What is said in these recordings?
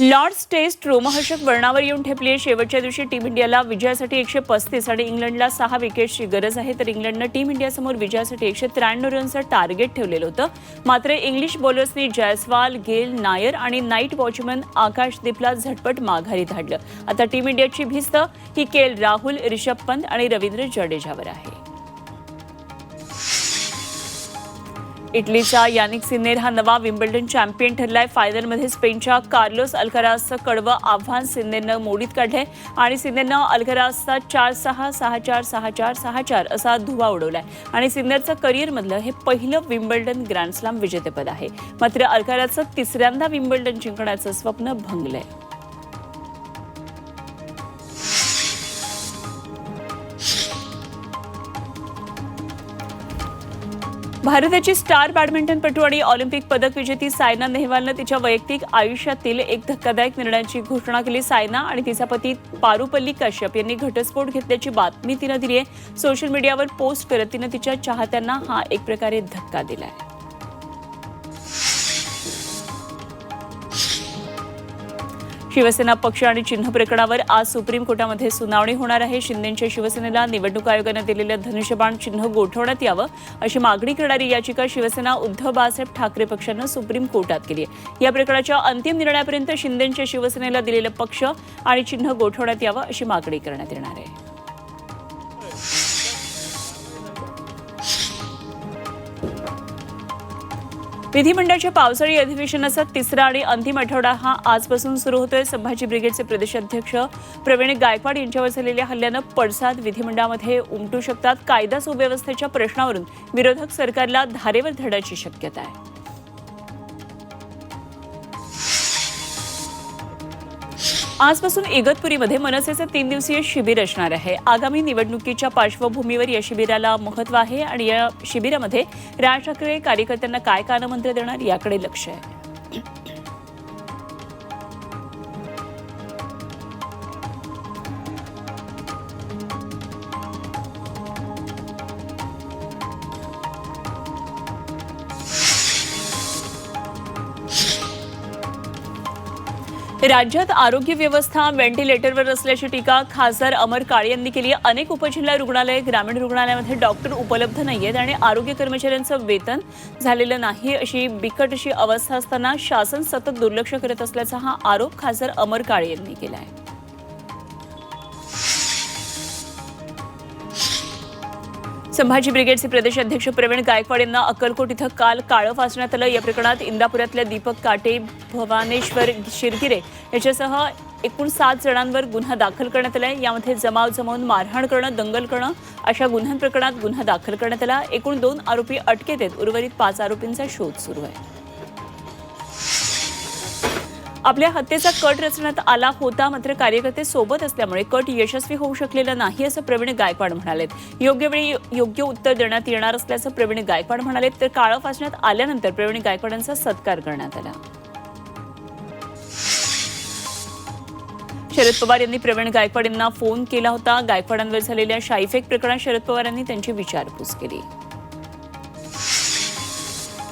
Lord's taste रोमहर्षक वर्णावर येऊन ठेपली आहे. शेवटच्या दिवशी टीम इंडियाला विजयासाठी एकशे पस्तीस आणि इंग्लंडला सहा विकेटची गरज आहे. तर इंग्लंडनं टीम इंडियासमोर विजयासाठी एकशे त्र्याण्णव रनचं टार्गेट ठेवलेलं होतं. मात्र इंग्लिश बॉलर्सनी जयस्वाल गेल नायर आणि नाईट वॉचमन आकाशदीपला झटपट माघारी धाडलं. आता टीम इंडियाची भिस्त ही केल राहुल रिषभ पंत आणि रवींद्र जडेजावर आहे. इटलीच्या यानिक सिन्नेर हा नवा विम्बल्डन चॅम्पियन ठरलाय. फायनलमध्ये स्पेनच्या कार्लोस अल्करासचं कडवं आव्हान सिन्नेरनं मोडीत काढलंय आणि सिन्नेरनं अल्करासचा चार सहा सहा चार सहा चार सहा चार असा धुवा उडवलाय. आणि सिन्नेरचं करिअरमधलं हे पहिलं विम्बल्डन ग्रँडस्लॅम विजेतेपद आहे. मात्र अल्खराजचं तिसऱ्यांदा विम्बल्डन जिंकण्याचं स्वप्न भंगलंय. भारताची स्टार बॅडमिंटनपटू आणि ऑलिम्पिक पदक विजेती सायना नेहवालनं तिच्या वैयक्तिक आयुष्यातील एक धक्कादायक निर्णयाची घोषणा केली. सायना आणि तिचा पती पारुपल्ली कश्यप यांनी घटस्फोट घेतल्याची बातमी तिनं दिली आहे. सोशल मीडियावर पोस्ट करत तिनं तिच्या चाहत्यांना हा एक प्रकारे धक्का दिलाय. शिवसेना पक्ष आणि चिन्ह प्रकरणावर आज सुप्रीम कोर्टामध्ये सुनावणी होणार आहे. शिंदेच्या शिवसेनेला निवडणूक आयोगानं दिलेलं धनुष्यबाण चिन्ह गोठवण्यात यावं अशी मागणी करणारी याचिका शिवसेना उद्धव बाळासाहेब ठाकरे पक्षानं सुप्रीम कोर्टात केली आहे. या प्रकरणाच्या अंतिम निर्णयापर्यंत शिंदेच्या शिवसेनेला दिलेलं पक्ष आणि चिन्ह गोठवण्यात यावं अशी मागणी करण्यात येणार आहे. विधिमंडळाच्या पावसाळी अधिवेशनाचा तिसरा आणि अंतिम आठवडा हा आजपासून सुरू होतोय. संभाजी ब्रिगेडचे प्रदेशाध्यक्ष प्रवीण गायकवाड यांच्यावर झालेल्या हल्ल्यानं पडसाद विधिमंडळामध्ये उमटू शकतात. कायदा सुव्यवस्थेच्या प्रश्नावरून विरोधक सरकारला धारेवर धरण्याची शक्यता आहे. आजपासून इगतपुरीमध्ये मनसेचे तीन दिवसीय शिबिर असणार आहे. आगामी निवडणुकीच्या पार्श्वभूमीवर या शिबिराला महत्त्व आहे आणि या शिबिरामध्ये राज ठाकरे कार्यकर्त्यांना काय कानमंत्र देणार याकडे लक्ष आहे. राज्यात आरोग्य व्यवस्था व्हेंटिलेटरवर असल्याची टीका खासदार अमर काळे यांनी केली आहे. अनेक उपजिल्हा रुग्णालय ग्रामीण रुग्णालयामध्ये डॉक्टर उपलब्ध नाही आहेत आणि आरोग्य कर्मचाऱ्यांचं वेतन झालेलं नाही अशी बिकट अशी अवस्था असताना शासन सतत दुर्लक्ष करत असल्याचा हा आरोप खासदार अमर काळे यांनी केला आहे. संभाजी ब्रिगेडचे प्रदेशाध्यक्ष प्रवीण गायकवाड यांना अक्कलकोट इथं काल काळं फासण्यात आलं. या प्रकरणात इंदापुरातल्या दीपक काटे भवानेश्वर शिरगिरे याच्यासह एकूण सात जणांवर गुन्हा दाखल करण्यात आलाय. यामध्ये जमाव जमावून मारहाण करणं दंगल करणं अशा गुन्ह्यांप्रकरणात गुन्हा दाखल करण्यात आला. एकूण दोन आरोपी अटकेत आहेत. उर्वरित पाच आरोपींचा शोध सुरू आहे. आपल्या हत्येचा कट रचण्यात आला होता मात्र कार्यकर्ते सोबत असल्यामुळे कट यशस्वी होऊ शकलेला नाही असं प्रवीण गायकवाड म्हणालेत. योग्य वेळी योग्य उत्तर देण्यात येणार असल्याचं प्रवीण गायकवाड म्हणालेत तर काळं फासण्यात आल्यानंतर प्रवीण गायकवाडांचा सत्कार करण्यात आला. शरद पवार यांनी प्रवीण गायकवाड यांना फोन केला होता. गायकवाडांवर झालेल्या शाईफेक प्रकरणात शरद पवार यांनी त्यांची विचारपूस केली.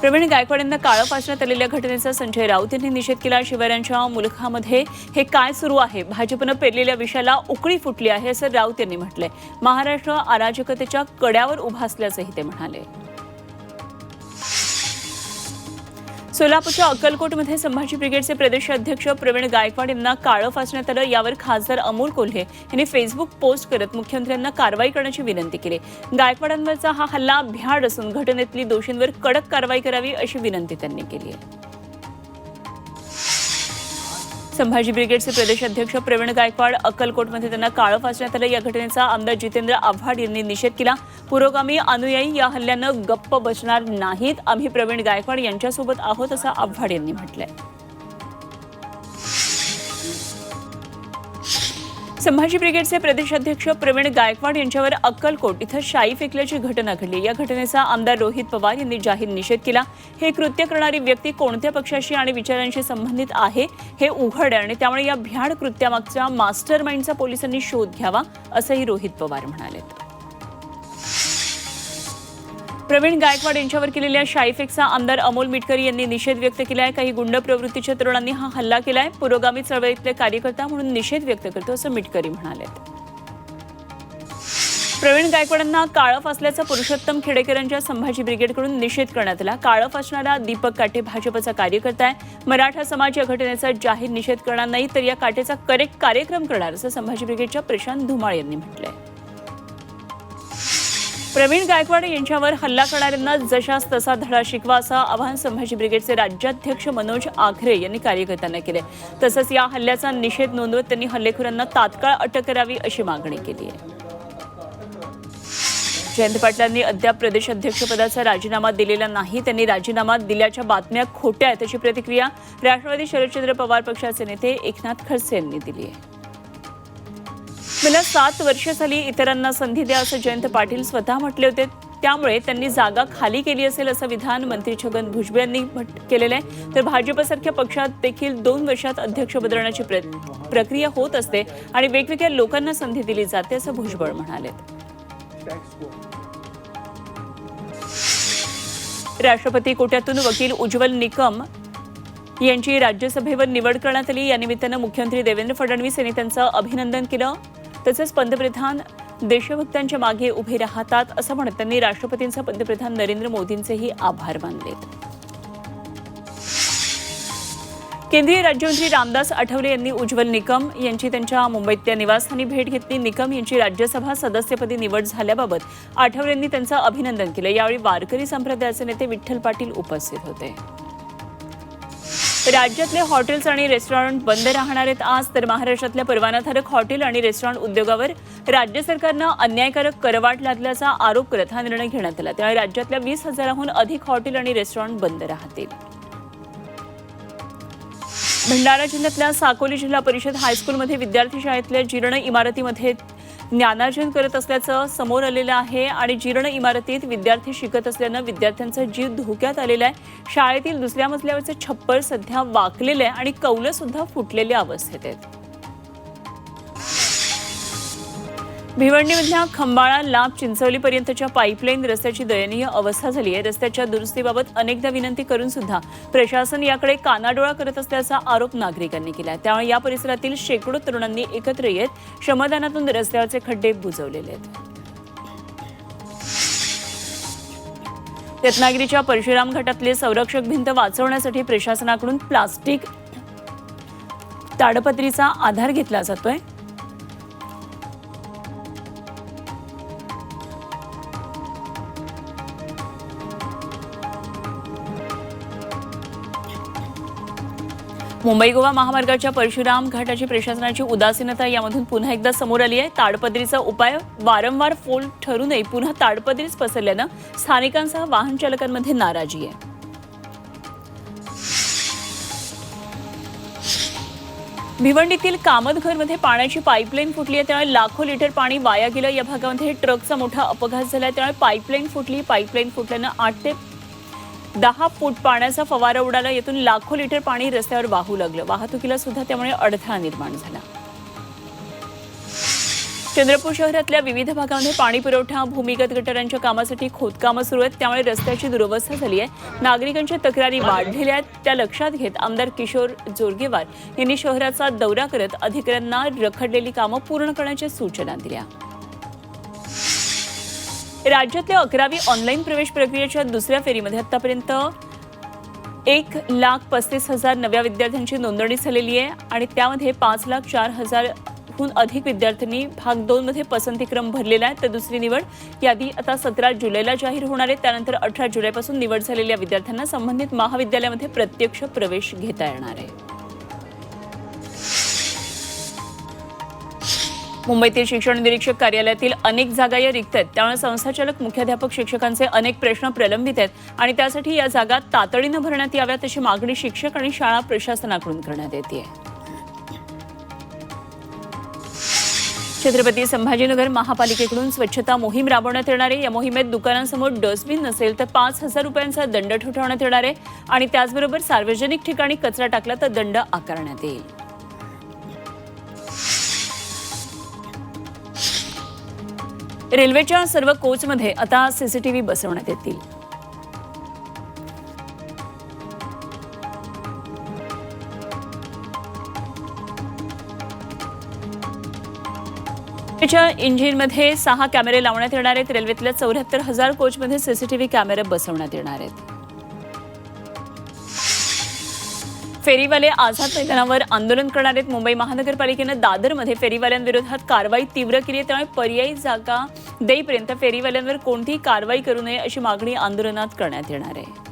प्रवीण गायकवाड यांना काळं आलेल्या घटनेचा संजय राऊत यांनी निषेध केला. शिवरायांच्या मुलखामध्ये हे काय सुरू आहे? भाजपनं पेरलेल्या विषयाला उकळी फुटली आहे असं राऊत यांनी म्हटलंय. महाराष्ट्र अराजकतेच्या कड्यावर उभा असल्याचंही ते म्हणाले. सोलापूरच्या अक्कलकोटमध्ये संभाजी ब्रिगेडचे प्रदेशाध्यक्ष प्रवीण गायकवाड यांना काळं फासण्यात आलं. यावर खासदार अमोल कोल्हे यांनी फेसबुक पोस्ट करत मुख्यमंत्र्यांना कारवाई करण्याची विनंती केली. गायकवाडांवरचा हा हल्ला भ्याड असून घटनेतली दोषींवर कडक कारवाई करावी अशी विनंती त्यांनी केली आहे. संभाजी ब्रिगेडचे प्रदेशाध्यक्ष प्रवीण गायकवाड अक्कलकोटमध्ये त्यांना काळं फासण्यात आलं. या घटनेचा आमदार जितेंद्र आव्हाड यांनी निषेध केला. पुरोगामी अनुयायी या हल्ल्यानं गप्प बसणार नाहीत. आम्ही प्रवीण गायकवाड यांच्यासोबत आहोत असं आव्हाड यांनी म्हटलंय. संभाजी ब्रिगेडचे प्रदेशाध्यक्ष प्रवीण गायकवाड यांच्यावर अक्कलकोट इथं शाई फेकल्याची घटना घडली. या घटनेचा आमदार रोहित पवार यांनी जाहीर निषेध केला. हे कृत्य करणारी व्यक्ती कोणत्या पक्षाशी आणि विचारांशी संबंधित आहे हे उघड आहे आणि त्यामुळे या भ्याड कृत्यामागच्या मास्टर माइंडचा पोलिसांनी शोध घ्यावा असंही रोहित पवार म्हणाले प्रवीण गायकवाड यांच्यावर केलेल्या शाईफेकचा आमदार अमोल मिटकरी यांनी निषेध व्यक्त केला आहे काही गुंड प्रवृत्तीच्या तरुणांनी हा हल्ला केलाय. पुरोगामी चळवळीतले कार्यकर्ता म्हणून निषेध व्यक्त करतो असं मिटकरी म्हणाले. प्रवीण गायकवाडांना काळफ असल्याचा पुरुषोत्तम खेडेकरांच्या संभाजी ब्रिगेडकडून निषेध करण्यात आला. काळफ असणारा दीपक काटे भाजपचा कार्यकर्ता आहे. मराठा समाज या घटनेचा जाहीर निषेध करणार नाही तर या काटेचा करेक्ट कार्यक्रम करणार असं संभाजी ब्रिगेडच्या प्रशांत धुमाळ यांनी म्हटलंय. प्रवीण गायकवाड यांच्यावर हल्ला करणाऱ्यांना जशास तसा धडा शिकवा असं आवाहन संभाजी ब्रिगेडचे राज्याध्यक्ष मनोज आखरे यांनी कार्यकर्त्यांना केले. तसंच या हल्ल्याचा निषेध नोंदवत त्यांनी हल्लेखोरांना तात्काळ अटक करावी अशी मागणी केली आहे. जयंत पाटलांनी अद्याप प्रदेश अध्यक्षपदाचा राजीनामा दिलेला नाही. त्यांनी राजीनामा दिल्याच्या बातम्या खोट्या आहेत अशी प्रतिक्रिया राष्ट्रवादी शरदचंद्र पवार पक्षाचे नेते एकनाथ खडसे यांनी दिली आहे. मला सात वर्ष झाली इतरांना संधी द्या असं जयंत पाटील स्वतः म्हटले होते. त्यामुळे त्यांनी जागा खाली केली असेल असं विधान मंत्री छगन भुजबळ यांनी केलेलं आहे. तर भाजपसारख्या पक्षात देखील दोन वर्षात अध्यक्ष बदलण्याची प्र- प्रक्रिया होत असते आणि वेगवेगळ्या लोकांना संधी दिली जाते असं भुजबळ म्हणाले. राष्ट्रपती कोट्यातून वकील उज्ज्वल निकम यांची राज्यसभेवर निवड करण्यात आली. या निमित्तानं मुख्यमंत्री देवेंद्र फडणवीस यांनी त्यांचं अभिनंदन केलं. तसंच पंतप्रधान देशभक्तांच्या मागे उभे राहतात असं म्हणत त्यांनी राष्ट्रपतींचा पंतप्रधान नरेंद्र मोदींचेही आभार मानले. केंद्रीय राज्यमंत्री रामदास आठवले यांनी उज्ज्वल निकम यांची त्यांच्या मुंबईतल्या निवासस्थानी भेट घेतली. निकम यांची राज्यसभा सदस्यपदी निवड झाल्याबाबत आठवले यांनी त्यांचं अभिनंदन केलं. यावेळी वारकरी संप्रदायाचे नेते विठ्ठल पाटील उपस्थित होते. राज्यातले हॉटेल्स आणि रेस्टॉरंट बंद राहणार आहेत आज तर महाराष्ट्रातल्या परवानाधारक हॉटेल आणि रेस्टॉरंट उद्योगावर राज्य सरकारनं अन्यायकारक करवाट लादल्याचा आरोप करत हा निर्णय घेण्यात आला. त्यामुळे राज्यातल्या वीस हजाराहून अधिक हॉटेल आणि रेस्टॉरंट बंद राहतील. भंडारा जिल्ह्यातल्या साकोली जिल्हा परिषद हायस्कूलमध्ये विद्यार्थी शाळेतल्या जीर्ण इमारतीमध्ये ज्ञानार्जन करत असल्याचं समोर आलेलं आहे आणि जीर्ण इमारतीत विद्यार्थी शिकत असल्यानं विद्यार्थ्यांचा जीव धोक्यात आलेला आहे. शाळेतील दुसऱ्या मजल्यावरचं छप्पर सध्या वाकलेलं आहे आणि कौलं सुद्धा फुटलेल्या अवस्थेत आहेत. भिवंडीमधल्या खंबाळा लांब चिंचवलीपर्यंतच्या पाईपलाईन रस्त्याची दयनीय अवस्था झाली आहे. रस्त्याच्या दुरुस्तीबाबत अनेकदा विनंती करून सुद्धा प्रशासन याकडे कानाडोळा करत असल्याचा आरोप नागरिकांनी केला आहे त्यामुळे या परिसरातील शेकडो तरुणांनी एकत्र येत श्रमदानातून रस्त्यावरचे खड्डे बुजवलेले आहेत. रत्नागिरीच्या परशुराम घाटातले संरक्षक भिंत वाचवण्यासाठी प्रशासनाकडून प्लास्टिक ताडपत्रीचा आधार घेतला जातोय. मुंबई गोवा महामार्गाच्या परशुराम घाटाची प्रशासनाची उदासीनता यामधून पुन्हा एकदा समोर आली आहे. ताडपदरीचा उपाय वारंवार फोल ठरूनही पुन्हा ताडपदरीच पसरल्यानं स्थानिकांसह वाहन चालकांमध्ये नाराजी आहे. भिवंडीतील कामतघरमध्ये पाण्याची पाईपलाईन फुटली आहे. त्यामुळे लाखो लिटर पाणी वाया गेलं. या भागामध्ये ट्रकचा मोठा अपघात झाला त्यामुळे पाईपलाईन फुटली. पाईपलाईन फुटल्यानं आठ ते दहा फूट पाण्याचा फवारा उडाला. यातून लाखो लिटर पाणी रस्त्यावर वाहू लागलं. वाहतुकीला सुद्धा त्यामुळे अडथळा निर्माण झाला. चंद्रपूर शहरातल्या विविध भागामध्ये पाणी पुरवठा भूमिगत गटारांच्या कामासाठी खोदकामं सुरू आहेत. त्यामुळे रस्त्याची दुरवस्था झाली आहे. नागरिकांच्या तक्रारी वाढलेल्या आहेत. त्या लक्षात घेत आमदार किशोर जोरगेवार यांनी शहराचा दौरा करत अधिकाऱ्यांना रखडलेली कामं पूर्ण करण्याच्या सूचना दिल्या. राज्यातल्या अकरावी ऑनलाईन प्रवेश प्रक्रियेच्या दुसऱ्या फेरीमध्ये आतापर्यंत एक लाख पस्तीस हजार नव्या विद्यार्थ्यांची नोंदणी झालेली आहे आणि त्यामध्ये पाच लाख चार हजारहून अधिक विद्यार्थ्यांनी भाग दोनमध्ये पसंतीक्रम भरलेला आहे. तर दुसरी निवड यादी आता सतरा जुलैला जाहीर होणार आहे. त्यानंतर अठरा जुलैपासून निवड झालेल्या विद्यार्थ्यांना संबंधित महाविद्यालयामध्ये प्रत्यक्ष प्रवेश घेता येणार आहे. मुंबईतील शिक्षण निरीक्षक कार्यालयातील अनेक जागा या रिक्त आहेत. त्यामुळे संस्थाचालक मुख्याध्यापक शिक्षकांचे अनेक प्रश्न प्रलंबित आहेत आणि त्यासाठी या जागा तातडीनं भरण्यात याव्यात अशी मागणी शिक्षक आणि शाळा प्रशासनाकडून करण्यात येते. छत्रपती संभाजीनगर महापालिकेकडून स्वच्छता मोहीम राबवण्यात येणार आहे. या मोहिमेत दुकानांसमोर डस्टबिन नसेल तर पाच हजार रुपयांचा दंड ठोठावण्यात येणार आहे आणि त्याचबरोबर सार्वजनिक ठिकाणी कचरा टाकला तर दंड आकारण्यात येईल. रेल्वेच्या सर्व कोचमध्ये आता सीसीटीव्ही बसवण्यात येतील. रेल्वेच्या इंजिनमध्ये सहा कॅमेरे लावण्यात येणार आहेत. रेल्वेतल्या चौऱ्याहत्तर हजार कोचमध्ये सीसीटीव्ही कॅमेरे बसवण्यात येणार आहेत. फेरीवाले आझाद मैदानावर आंदोलन करणार आहेत. मुंबई महानगरपालिकेनं दादरमध्ये फेरीवाल्यांविरोधात कारवाई तीव्र केली आहे. त्यामुळे पर्यायी जागा देईपर्यंत फेरीवाल्यांवर कोणतीही कारवाई करू नये अशी मागणी आंदोलनात करण्यात येणार आहे.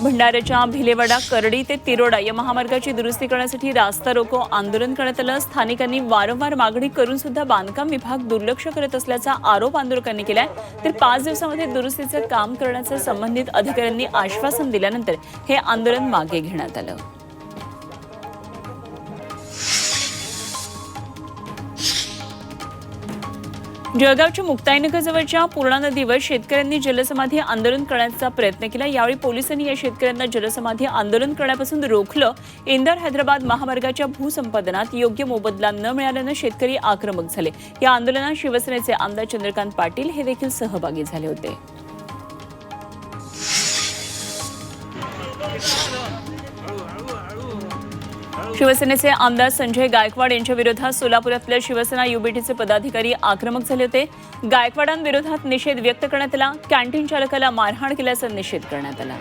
भंडाऱ्याच्या भिलेवाडा करडी ते तिरोडा या महामार्गाची दुरुस्ती करण्यासाठी रास्ता रोको आंदोलन करण्यात आलं. स्थानिकांनी वारंवार मागणी करून सुद्धा बांधकाम विभाग दुर्लक्ष करत असल्याचा आरोप आंदोलकांनी केलाय. तर पाच दिवसामध्ये दुरुस्तीचं काम करण्याचं संबंधित अधिकाऱ्यांनी आश्वासन दिल्यानंतर हे आंदोलन मागे घेण्यात आलं. जळगावच्या मुक्ताईनगरजवळच्या पूर्णा नदीवर शेतकऱ्यांनी जलसमाधी आंदोलन करण्याचा प्रयत्न केला. यावेळी पोलिसांनी या शेतकऱ्यांना जलसमाधी आंदोलन करण्यापासून रोखलं. इंदोर हैदराबाद महामार्गाच्या भूसंपादनात योग्य मोबदला न मिळाल्यानं शेतकरी आक्रमक झाले. या आंदोलनात शिवसेनेचे आमदार चंद्रकांत पाटील हे देखील सहभागी झाले होते. शिवसेनेचे आमदार संजय गायकवाड यांच्या विरोधात सोलापुरातल्या शिवसेना युबीटीचे पदाधिकारी आक्रमक झाले होते. गायकवाडांविरोधात निषेध व्यक्त करण्यात आला. कॅन्टीन चालकाला मारहाण केल्याचा निषेध करण्यात आला.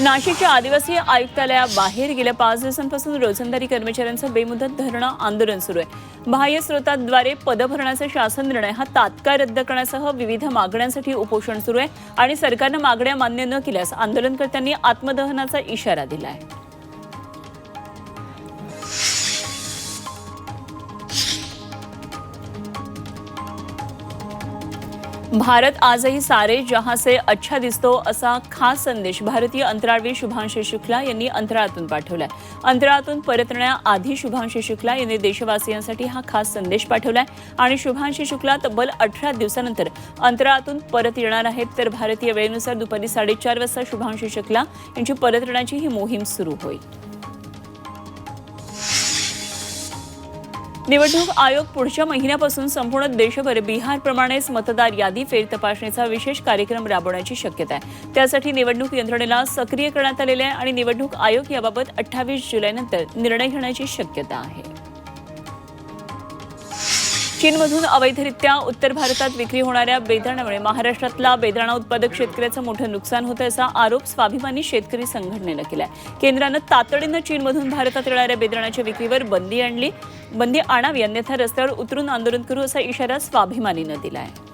नाशिकच्या आदिवासी आयुक्तालयाबाहेर गेल्या पाच दिवसांपासून रोजंदारी कर्मचाऱ्यांचं बेमुदत धरणं आंदोलन सुरू आहे. बाह्य स्रोताद्वारे पदभरणाचा शासन निर्णय हा तात्काळ रद्द करण्यासह विविध मागण्यांसाठी उपोषण सुरू आहे आणि सरकारनं मागण्या मान्य न केल्यास आंदोलनकर्त्यांनी आत्मदहनाचा इशारा दिला आहे भारत आजही सारे जहां से अच्छा दिसतो असा खास संदेश भारतीय अंतराळवीर शुभांशी शुक्ला यांनी अंतराळातून पाठवलाय. अंतराळातून परतण्याआधी शुभांशी शुक्ला यांनी देशवासियांसाठी हा खास संदेश पाठवलाय. आणि शुभांशी शुक्ला तब्बल अठरा दिवसानंतर अंतराळातून परत येणार आहेत. तर भारतीय वेळेनुसार दुपारी साडेचार वाजता शुभांशी शुक्ला यांची परतण्याची ही मोहीम सुरू होईल. निवडणूक आयोग पुढच्या महिन्यापासून संपूर्ण देशभर बिहारप्रमाणेच मतदार यादी फेर तपासणीचा विशेष कार्यक्रम राबवण्याची शक्यता आहे. त्यासाठी निवडणूक यंत्रणेला सक्रिय करण्यात आलेले आहे आणि निवडणूक आयोग याबाबत अठ्ठावीस जुलैनंतर निर्णय घेण्याची शक्यता आहे. चीनमधून अवैधरित्या उत्तर भारतात विक्री होणाऱ्या बेदाण्यामुळे महाराष्ट्रातला बेदाणा उत्पादक शेतकऱ्याचं मोठं नुकसान होतं असा आरोप स्वाभिमानी शेतकरी संघटनेनं केलाय. केंद्रानं तातडीनं चीनमधून भारतात येणाऱ्या बेदाण्याच्या विक्रीवर बंदी आणली. बंदी आणावी अन्यथा रस्त्यावर उतरून आंदोलन करू असा इशारा स्वाभिमानीनं दिला आहे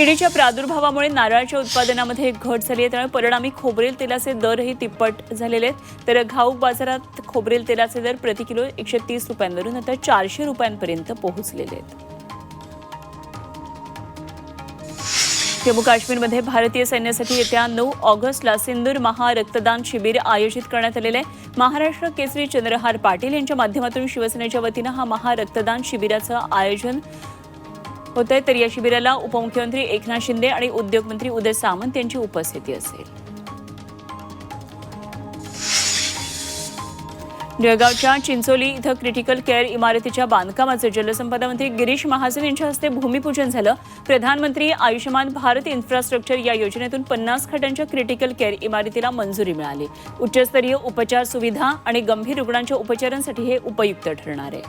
किडीच्या प्रादुर्भावामुळे नारळाच्या उत्पादनामध्ये घट झाली आहे. त्यामुळे परिणामी खोबरेल तेलाचे दरही तिप्पट झालेले आहेत. तर घाऊक बाजारात खोबरेल तेलाचे दर प्रति किलो एकशे तीस रुपयांवरून आता चारशे रुपयांपर्यंत पोहोचलेले आहेत. जम्मू काश्मीरमध्ये भारतीय सैन्यासाठी येत्या नऊ ऑगस्टला सिंदूर महा रक्तदान शिबिर आयोजित करण्यात आलेलं आहे. महाराष्ट्र केसरी चंद्रहार पाटील यांच्या माध्यमातून शिवसेनेच्या वतीनं हा महा रक्तदान शिबिराचं आयोजन होत आहे तर या शिबिराला उपमुख्यमंत्री एकनाथ शिंदे आणि उद्योगमंत्री उदय सामंत यांची उपस्थिती असेल. जळगावच्या चिंचोली इथं क्रिटिकल केअर इमारतीच्या बांधकामाचं जलसंपदा मंत्री गिरीश महाजन यांच्या हस्ते भूमिपूजन झालं. प्रधानमंत्री आयुष्यमान भारत इन्फ्रास्ट्रक्चर या योजनेतून पन्नास खाटांच्या क्रिटिकल केअर इमारतीला मंजुरी मिळाली. उच्चस्तरीय उपचार सुविधा आणि गंभीर रुग्णांच्या उपचारांसाठी हे उपयुक्त ठरणार आहे.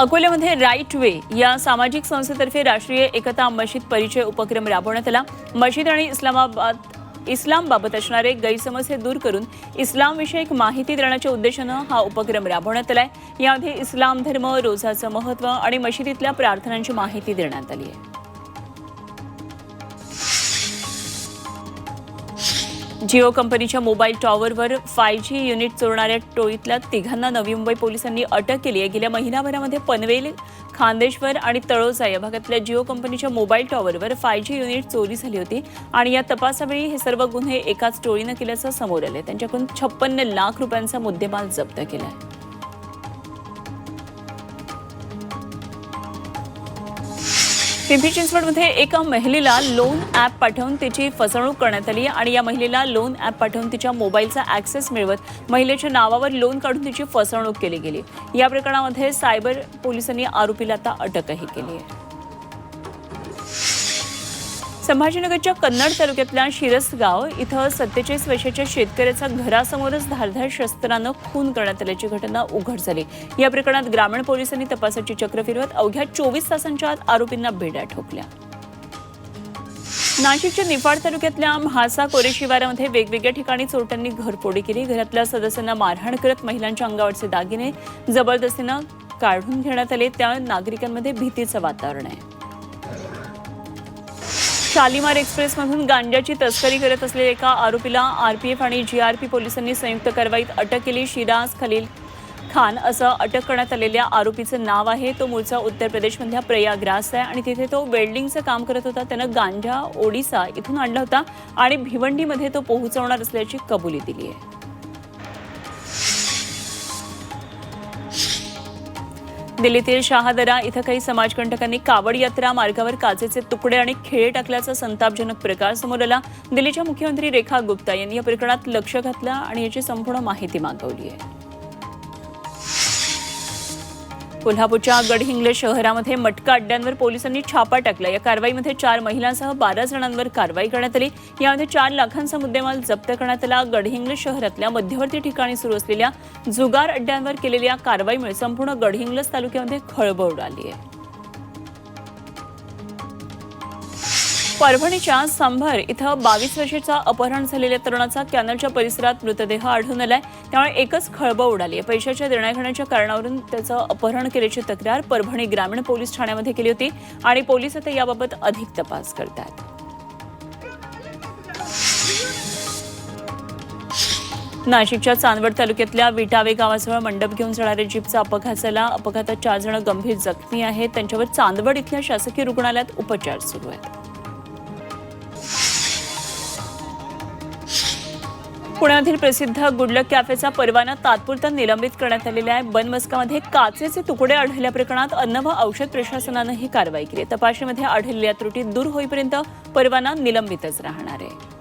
अकोल्यामध्ये राईट वे या सामाजिक संस्थेतर्फे राष्ट्रीय एकता मशीद परिचय उपक्रम राबवण्यात आला. मशीद आणि इस्लामाबाद इस्लामबाबत असणारे गैरसमज हे दूर करून इस्लामविषयक माहिती देण्याच्या उद्देशानं हा उपक्रम राबवण्यात आला आहे यामध्ये इस्लाम धर्म रोजाचं महत्त्व आणि मशिदीतल्या प्रार्थनांची माहिती देण्यात आली आहे. जिओ कंपनीच्या मोबाईल टॉवरवर फाय जी युनिट चोरणाऱ्या टोळीतल्या तिघांना नवी मुंबई पोलिसांनी अटक केली आहे. गेल्या महिनाभरामध्ये पनवेल खांदेश्वर आणि तळोजा या भागातल्या जिओ कंपनीच्या मोबाईल टॉवरवर फाय जी युनिट चोरी झाली होती आणि या तपासावेळी हे सर्व गुन्हे एकाच टोळीनं केल्याचं समोर आले त्यांच्याकडून छप्पन्न लाख रुपयांचा मुद्देमाल जप्त केला आहे पिंपरी चिंचवडमध्ये एका महिलेला लोन ॲप पाठवून तिची फसवणूक करण्यात आली आणि या महिलेला लोन ॲप पाठवून तिच्या मोबाईलचा ॲक्सेस मिळवत महिलेच्या नावावर लोन काढून तिची फसवणूक केली गेली. या प्रकरणामध्ये सायबर पोलिसांनी आरोपीला आता अटकही केली आहे. संभाजीनगरच्या कन्नड तालुक्यातल्या शिरसगाव इथं सत्तेचाळीस वर्षाच्या शेतकऱ्याचा घरासमोरच धारधार शस्त्रानं खून करण्यात आल्याची घटना उघड झाली. या प्रकरणात ग्रामीण पोलिसांनी तपासाची चक्र फिरवत अवघ्या चोवीस तासांच्या आत आरोपींना बेड्या ठोकल्या. नाशिकच्या निफाड तालुक्यातल्या म्हासा कोरे शिवारामध्ये वेगवेगळ्या ठिकाणी चोरट्यांनी घरफोडी केली. घरातल्या सदस्यांना मारहाण करत महिलांच्या अंगावरचे दागिने जबरदस्तीनं काढून घेण्यात आले. त्या नागरिकांमध्ये भीतीचं वातावरण आहे. शालिमार एक्सप्रेसमधून गांजाची तस्करी करत असलेल्या एका आरोपीला आरपीएफ आणि जीआरपी पोलिसांनी संयुक्त कारवाईत अटक केली. शिराज खलील खान असं अटक करण्यात आलेल्या आरोपीचं नाव आहे. तो मूळचा उत्तर प्रदेशमधल्या प्रयागराज आहे आणि तिथे तो वेल्डिंगचं काम करत होता. त्यानं गांजा ओडिसा इथून आणला होता आणि भिवंडीमध्ये तो पोहोचवणार असल्याची कबुली दिली आहे. दिल्लीतील शहादरा इथं काही समाजकंटकांनी कावड यात्रा मार्गावर काचेचे तुकडे आणि खेळ टाकल्याचा संतापजनक प्रकार समोर आला. दिल्लीच्या मुख्यमंत्री रेखा गुप्ता यांनी या प्रकरणात लक्ष घातलं आणि याची संपूर्ण माहिती मागवली आहे. कोल्हापूरच्या गडहिंग्लज शहरामध्ये मटका अड्ड्यांवर पोलिसांनी छापा टाकला. या कारवाईमध्ये चार महिलांसह बारा जणांवर कारवाई करण्यात आली. यामध्ये चार लाखांचा मुद्देमाल जप्त करण्यात आला. गडहिंग्लज शहरातल्या मध्यवर्ती ठिकाणी सुरू असलेल्या जुगार अड्ड्यांवर केलेल्या कारवाईमुळे संपूर्ण गडहिंग्लज तालुक्यामध्ये खळबळ उडाली आहे. परभणीच्या संभर इथं बावीस वर्षाचा अपहरण झालेल्या तरुणाचा कॅनलच्या परिसरात मृतदेह आढळून आलाय. त्यामुळे एकच खळबळ उडाली आहे. पैशाच्या देण्याघेण्याच्या कारणावरून त्याचं अपहरण केल्याची तक्रार परभणी ग्रामीण पोलीस ठाण्यामध्ये केली होती आणि पोलीस आता याबाबत अधिक तपास करतात. नाशिकच्या चांदवड तालुक्यातल्या विटावे गावाजवळ मंडप घेऊन जाणाऱ्या जीपचा अपघात झाला. अपघातात चार जण गंभीर जखमी आहेत. त्यांच्यावर चांदवड इथल्या शासकीय रुग्णालयात उपचार सुरू आहेत. पुण्यातील प्रसिद्ध गुडलक कॅफेचा परवाना तात्पुरता निलंबित करण्यात आलेला आहे. बनमस्कामध्ये काचेचे तुकडे आढळल्या प्रकरणात अन्न व औषध प्रशासनानं ही कारवाई केली. तपासणीमध्ये आढळलेल्या त्रुटी दूर होईपर्यंत परवाना निलंबितच राहणार आहे.